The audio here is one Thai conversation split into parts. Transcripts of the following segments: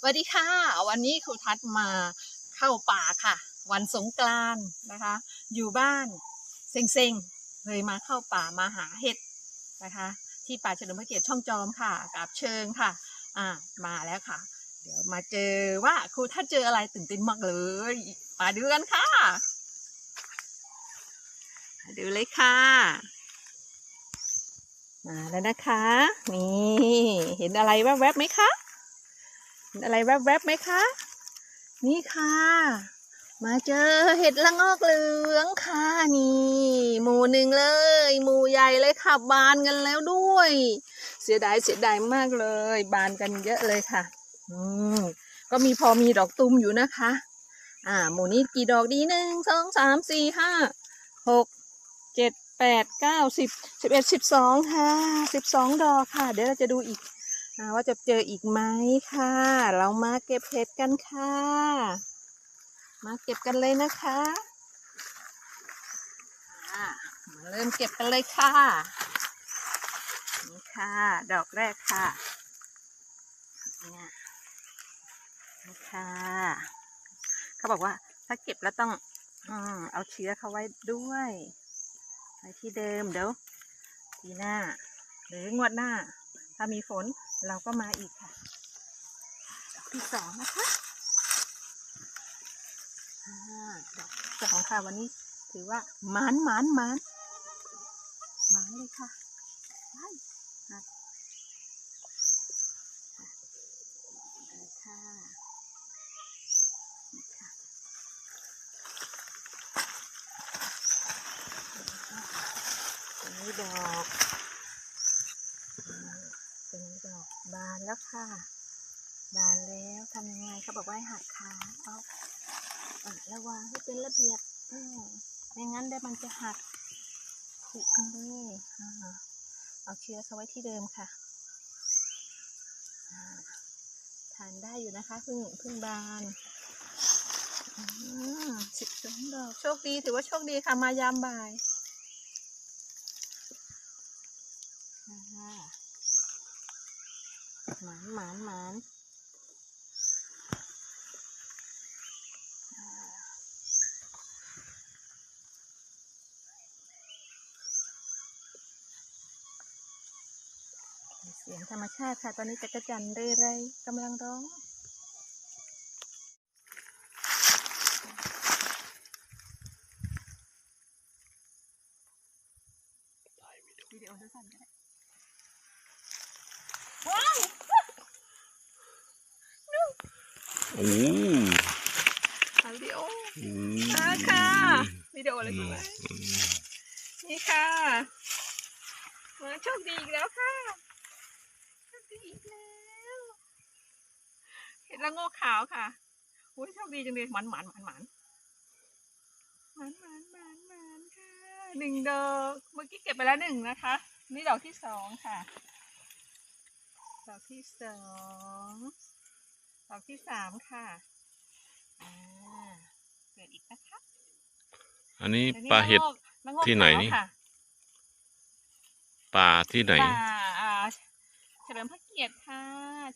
สวัสดีค่ะ วันนี้ครูทัศมาเข้าป่าค่ะ วันสงกรานต์นะคะ อยู่บ้านเซ็งๆเลยมาเข้าป่ามาหาเห็ดนะคะ ที่ป่าเฉลิมพระเกียรติช่องจอมค่ะกับเชิงค่ะ อ่ามาแล้วค่ะ เดี๋ยวมาเจอว่าครูทัศเจออะไรตื่นเต้นมากเลยมาดูกันค่ะมาดูเลยค่ะมาแล้วนะคะ นี่ เห็นอะไรแวบๆไหมคะ นอะไรแวบๆไหมคะ นี่ค่ะ มาเจอเห็ดละงอกเหลืองค่ะนี่ หมู่หนึ่งเลย หมู่ใหญ่เลยค่ะ บานกันแล้วด้วย เสียดายเสียดายมากเลย บานกันเยอะเลยค่ะ อืมก็มีพอมีดอกตุมอยู่นะคะ อ่า หมู่นี้กี่ดอกดีหนึ่งสองสามสี่ห้าหกเจ็ดแปดเก้าสิบสิบเอ็ดสิบสองค่ะสิบสองดอกค่ะ เดี๋ยวเราจะดูอีก ว่าจะเจออีกไหมค่ะ เรามาเก็บเห็ดกันค่ะ มาเก็บกันเลยนะคะมาเริ่มเก็บกันเลยค่ะ นี่ค่ะ ดอกแรกค่ะเนี่ยนี่ค่ะ เขาบอกว่าถ้าเก็บแล้วต้องอเอาเชื้อเขาไว้ด้วยไว้ที่เดิมเดี๋ยวทีหน้า หรืองวดหน้า ถ้ามีฝน เราก็มาอีกค่ะดอกที่สองนะคะอดอกสองค่ะวันนี้ ถือว่าหมานหมานหมานหมานเลยค่ะไปค่ะไปค่ะนี่ค่ะตรงนี้ดอกอืม ตรงนี้ดอก บานแล้วค่ะ บานแล้วทำยังไงเขาบอกว่าให้หักขาเอาอะระวางให้เป็นระเบียบไม่งั้นเดี๋ยวมันจะหักผุกันเลยอ่เอาเชื้อเขาไว้ที่เดิมค่ะทานได้อยู่นะคะพิ่งพิ่งบานสิบสองดอกโชคดีถือว่าโชคดีค่ะมายามบ่ายอ่า หมานหมานหมานอ่าเสียงธรรมชาติค่ะ ตอนนี้จักรจันทร์เรไรกำลังร้องวิดีโอสั้นๆก็ได้ว้าว โอ้ถ่ายวิดีโออืค่ะค่ะวิดีโอเลยคุณแม่นี่ค่ะมาโชคดีอีกแล้วค่ะโชคดีอีกแล้วเห็นละโงกขาวค่ะอุ้ยโชคดีจังเลยหมันหมันหมันหมันหมันหมันหมันหมันค่ะหนึ่งดอกเมื่อกี้เก็บไปแล้วหนึ่งนะคะ นี่ดอกที่สองค่ะดอกที่สอง ดอกที่สามค่ะอ่าเกิดอีกนะคะอันนี้อันนี้ปลาเห็ด ละโงกละโงกที่ไหนขาวนี่ค่ะปลาที่ไหน ป่าอ่าเฉลิมพระเกียรติค่ะ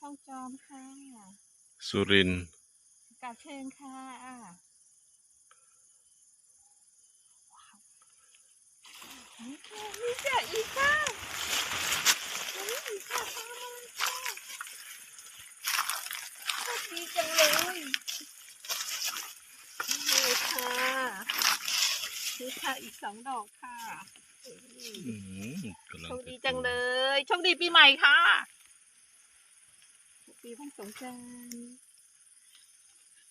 ช่องจอมค่ะสุรินทร์กราบเชิญค่ะว้าวนี่ค่ะนี่เจออีกค่ะนี่อีกค่ะตามมาเลยค่ะโชคดีจังเลยนี่ค่ะนี่ ค่ะ อีกสองดอกค่ะอืมกำลังโชคดีจังเลยโชคดีปีใหม่ค่ะโชคดีวันสงกรานต์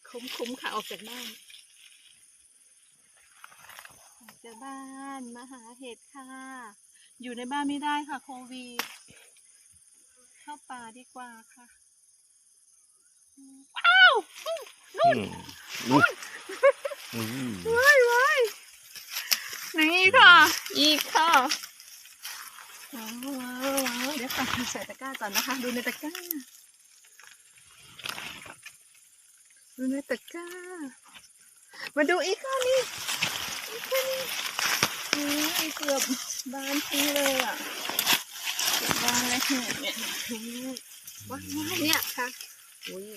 คุ้มคุ้มๆค่ะออกจากบ้านออกจากบ้านมาหาเห็ดค่ะ อยู่ในบ้านไม่ได้ค่ะ โควิดเข้าป่าดีกว่าค่ะ ว้าวอืมอุ๊ยอืมว้าย ว้ายนี่ค่ะ อีกค่ะว้าวว้าวว้าวเดี๋ยวก่อนใส่ตะกร้าก่อนนะคะ ดูในตะกร้า ดูในตะกร้า มาดูอีกค่ะนี่อีกค่ะนี่นี่เกือบบานทีเลยอะเกือบบานเลยเนี่ยเนี่ยเนี่ยว้าวเนี่ยค่ะอุ้ย